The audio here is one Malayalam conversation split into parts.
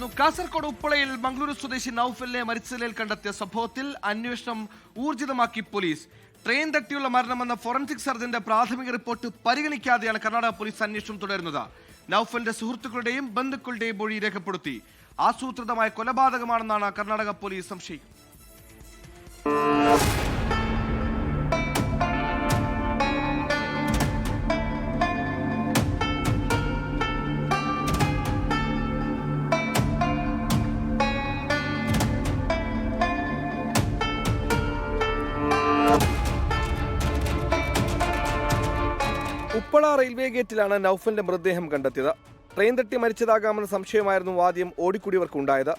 തുടരുന്നു കാസർഗോഡ് ഉപ്പളയിൽ മംഗളൂരു സ്വദേശി നൌഫലിനെ മരിച്ച നിലയിൽ കണ്ടെത്തിയ സംഭവത്തിൽ അന്വേഷണം ഊർജിതമാക്കി പോലീസ്. ട്രെയിൻ തട്ടിയുള്ള മരണമെന്ന ഫോറൻസിക് സർജന്റെ പ്രാഥമിക റിപ്പോർട്ട് പരിഗണിക്കാതെയാണ് കർണാടക പോലീസ് അന്വേഷണം തുടരുന്നത്. നൌഫലിന്റെ സുഹൃത്തുക്കളുടെയും ബന്ധുക്കളുടെയും മൊഴി രേഖപ്പെടുത്തി. ആസൂത്രിതമായ കൊലപാതകമാണെന്നാണ് കർണാടക പോലീസ് സംശയിക്കുന്നത്. ഉപ്പള റെയിൽവേ ഗേറ്റിലാണ് നൌഫലിന്റെ മൃതദേഹം കണ്ടെത്തിയത്. ട്രെയിൻ തട്ടി മരിച്ചതാകാമെന്ന സംശയമായിരുന്നു ആദ്യം ഓടിക്കൂടിയവർക്കുണ്ടായത്.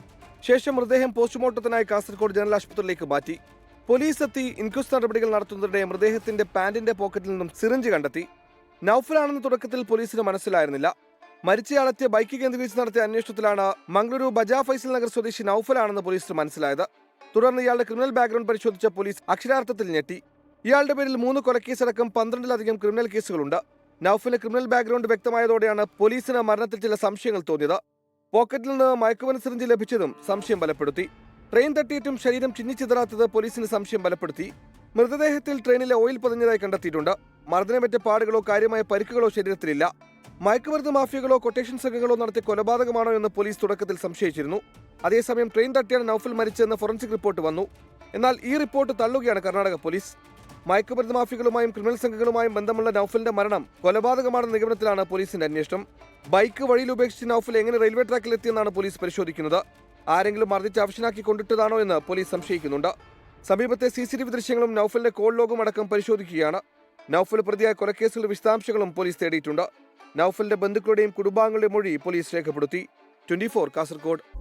ശേഷം മൃതദേഹം പോസ്റ്റ്മോർട്ടത്തിനായി കാസർഗോഡ് ജനറൽ ആശുപത്രിയിലേക്ക് മാറ്റി. പോലീസ് എത്തി ഇൻക്വസ്റ്റ് നടപടികൾ നടത്തുന്നതിനിടെ മൃതദേഹത്തിന്റെ പാന്റിന്റെ പോക്കറ്റിൽ നിന്നും സിറിഞ്ച് കണ്ടെത്തി. നൌഫലാണെന്ന് തുടക്കത്തിൽ പോലീസിന് മനസ്സിലായിരുന്നില്ല. മരിച്ചയാളെത്തിയ ബൈക്ക് കേന്ദ്രീകരിച്ച് നടത്തിയ അന്വേഷണത്തിലാണ് മംഗളൂരു ബജാ ഫൈസൽ നഗർ സ്വദേശി നൌഫലാണെന്ന് പോലീസിന് മനസ്സിലായത്. തുടർന്ന് ഇയാളുടെ ക്രിമിനൽ ബാക്ക്ഗ്രൗണ്ട് പരിശോധിച്ച പോലീസ് അക്ഷരാർത്ഥത്തിൽ ഞെട്ടി. ഇയാളുടെ പേരിൽ മൂന്ന് കൊലക്കേസടക്കം പന്ത്രണ്ടിലധികം ക്രിമിനൽ കേസുകളുണ്ട്. നൌഫിന് ക്രിമിനൽ ബാക്ക്ഗ്രൗണ്ട് വ്യക്തമായതോടെയാണ് പോലീസിന് മരണത്തിൽ ചില സംശയങ്ങൾ തോന്നിയത്. പോക്കറ്റിൽ നിന്ന് മയക്കുമരുന്ന് സിറിഞ്ച് ലഭിച്ചതും സംശയം ബലപ്പെടുത്തി. ട്രെയിൻ തട്ടിയിട്ടും ശരീരം ചിന്നിച്ചിതറാത്തത് പോലീസിന് സംശയം ബലപ്പെടുത്തി. മൃതദേഹത്തിൽ ട്രെയിനിലെ ഓയിൽ പതിഞ്ഞതായി കണ്ടെത്തിയിട്ടുണ്ട്. മർദ്ദനമേറ്റ പാടുകളോ കാര്യമായ പരിക്കുകളോ ശരീരത്തിലില്ല. മയക്കുമരുന്ന് മാഫിയകളോ കൊട്ടേഷൻ സംഘങ്ങളോ നടത്തിയ കൊലപാതകമാണോ എന്ന് പോലീസ് തുടക്കത്തിൽ സംശയിച്ചിരുന്നു. അതേസമയം ട്രെയിൻ തട്ടിയാണ് നൌഫൽ മരിച്ചതെന്ന് ഫോറൻസിക് റിപ്പോർട്ട് വന്നു. എന്നാൽ ഈ റിപ്പോർട്ട് തള്ളുകയാണ് കർണാടക പോലീസ്. മയക്കുമരുന്ന് മാഫിയകളുമായും ക്രിമിനൽ സംഘങ്ങളുമായും ബന്ധമുള്ള നൌഫലിന്റെ മരണം കൊലപാതകമാണെന്ന നിഗമനത്തിലാണ് പോലീസിന്റെ അന്വേഷണം. ബൈക്ക് വഴിയിൽ ഉപേക്ഷിച്ച് നൌഫൽ എങ്ങനെ റെയിൽവേ ട്രാക്കിൽ എത്തിയെന്നാണ് പോലീസ് പരിശോധിക്കുന്നത്. ആരെങ്കിലും മർദ്ദിച്ച് അവശനാക്കി കൊണ്ടിട്ടതാണോ എന്ന് പോലീസ് സംശയിക്കുന്നുണ്ട്. സമീപത്തെ സി സി ടി ദൃശ്യങ്ങളും നൌഫലിന്റെ കോൾ ലോഗും അടക്കം പരിശോധിക്കുകയാണ്. നൌഫൽ പ്രതിയായ കൊലക്കേസുകളുടെ വിശദാംശങ്ങളും പോലീസ് തേടിയിട്ടുണ്ട്. നൌഫലിന്റെ ബന്ധുക്കളുടെയും കുടുംബാംഗങ്ങളുടെയും മൊഴി പോലീസ് രേഖപ്പെടുത്തി. Twenty four Kasaragod.